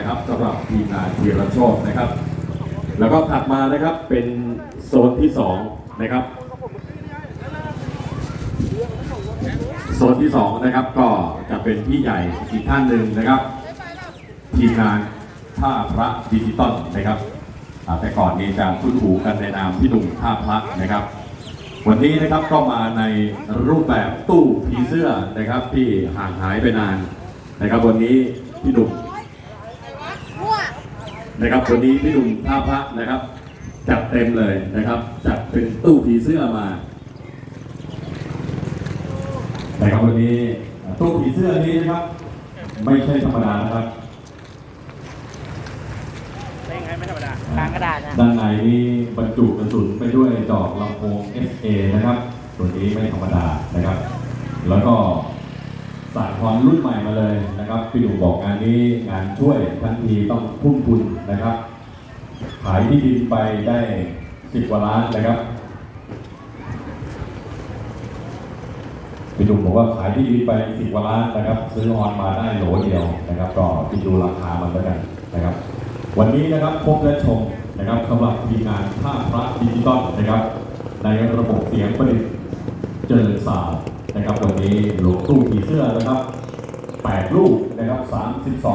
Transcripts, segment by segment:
นะครับสำหรับทีมงานธีรโชคนะครับ แล้วก็ถัดมานะครับเป็นโซนที่สองนะครับโซนที่สองนะครับก็จะเป็นพี่ใหญ่อีกท่านหนึ่งนะครับ ทีมงานท่าพระดิจิตอลนะครับแต่ก่อนนี้จะคุ้นหูกันในนามพี่หนุ่มท่าพระนะครับ วันนี้นะครับก็มาในรูปแบบตู้ผีเสื้อนะครับที่ห่างหายไปนานนะครับวันนี้พี่หนุ่ม นะครับวันนี้พี่หนุ่มท่าพระนะครับ จัดเต็มเลยนะครับ จัดเป็นตู้ผีเสื้อมานะครับวันนี้ตู้ผีเสื้อนี้นะครับ ไม่ใช่ธรรมดานะครับเป็นไงไม่ธรรมดากลางกระดาษนะด้านในนี่บรรจุกระสุนไปด้วยดอกลำโพง SA นะครับ ตัวนี้ไม่ธรรมดานะครับ แล้วก็ สายพรรุ่นใหม่มาเลยนะครับพี่หนุ่มบอกงานนี้งานช่วยทันทีต้องพุ่งทุนนะครับ ขายที่ดินไปได้สิบกว่าล้านนะครับพี่หนุ่มบอกว่าขายที่ดินไปสิบกว่าล้านนะครับ ซื้อออนมาได้โหลเดียวนะครับ ก็คิดดูราคามันแล้วกันนะครับ วันนี้นะครับพบและชมนะครับสำหรับทีมงานภาพพระดิจิตอลนะครับ ในระบบเสียงผลิตเจริญสาวด์ นะครับวันนี้หลวงตู้ผีเสื้อนะครับ 8 ลูกนะครับ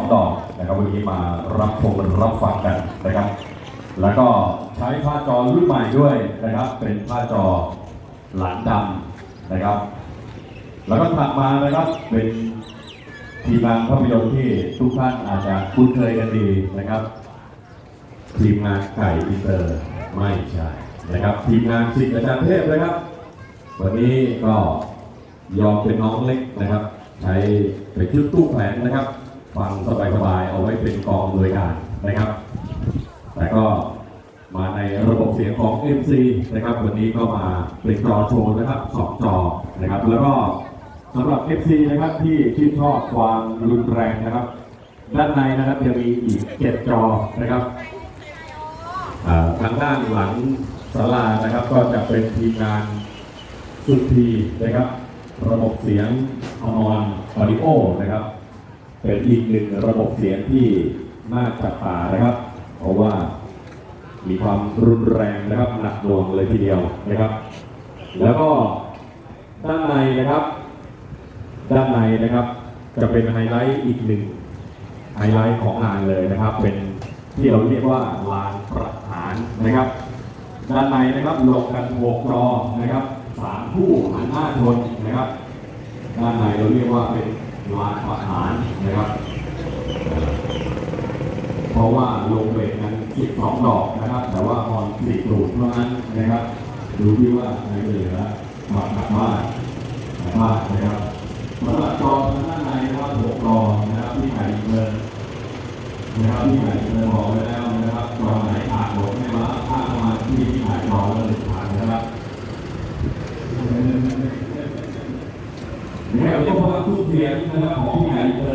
32 ดอกนะครับวันนี้มารับชมรับฟังกันนะครับ แล้วก็ใช้ผ้าจอรุ่นใหม่ด้วยนะครับ เป็นผ้าจอหลังดำนะครับ แล้วก็ถัดมานะครับเป็นทีมงานภาพยนตร์ที่ทุกท่านอาจจะคุ้นเคยกันดีนะครับ ทีมงานไก่อินเตอร์ไม่ใช่นะครับ ทีมงานสิทธิ์อาจารย์เทพนะครับ วันนี้ก็ ยอมเป็นน้องเล็กนะครับ ใช้เป็นชุดตู้แผงนะครับฟังสบายๆเอาไว้เป็นกองอำนวยการนะครับ แต่ก็มาในระบบเสียงของ MC นะครับ วันนี้ก็มาเป็นจอโชว์นะครับสองจอนะครับ แล้วก็สำหรับ FC นะครับที่ชื่นชอบความรุนแรงนะครับ ด้านในนะครับจะมีอีกเจ็ดจอนะครับทางด้านหลังศาลานะครับ ก็จะเป็นทีมงานสุดทีนะครับ ระบบเสียงออนออดิโอนะครับ เป็นอีกหนึ่งระบบเสียงที่น่าจับตานะครับ เพราะว่ามีความรุนแรงนะครับหนักหน่วงเลยทีเดียวนะครับ แล้วก็ด้านในนะครับ ด้านในนะครับ จะเป็นไฮไลท์อีกหนึ่งไฮไลท์ของงานเลยนะครับ เป็นที่เราเรียกว่าลานประหารนะครับ ด้านในนะครับลงกันหกรอนะครับ สามคู่หันหน้าชนนะครับ ด้านในเราเรียกว่าเป็นลานประหารนะครับ เพราะว่าลงเวทกัน12ดอกนะครับ แต่ว่าออนสี่ตูดเท่านั้นนะครับ ดูที่ว่าในเหลือหมัดหนักมากหนักมากนะครับสำหรับจอทางด้านในนะครับหกรองนะครับที่ไหนเงินนะครับที่ไหนเคยบอกไว้แล้วนะครับตอนไหนขาดหมดไม่ว่าถ้าเข้ามาที่ที่ไหนรอแล้วหนึ่งพัน นะครับนี่ครับก็เพราะว่าทุกเสียงนะครับของที่ไหนเจอหน่อยนะครับ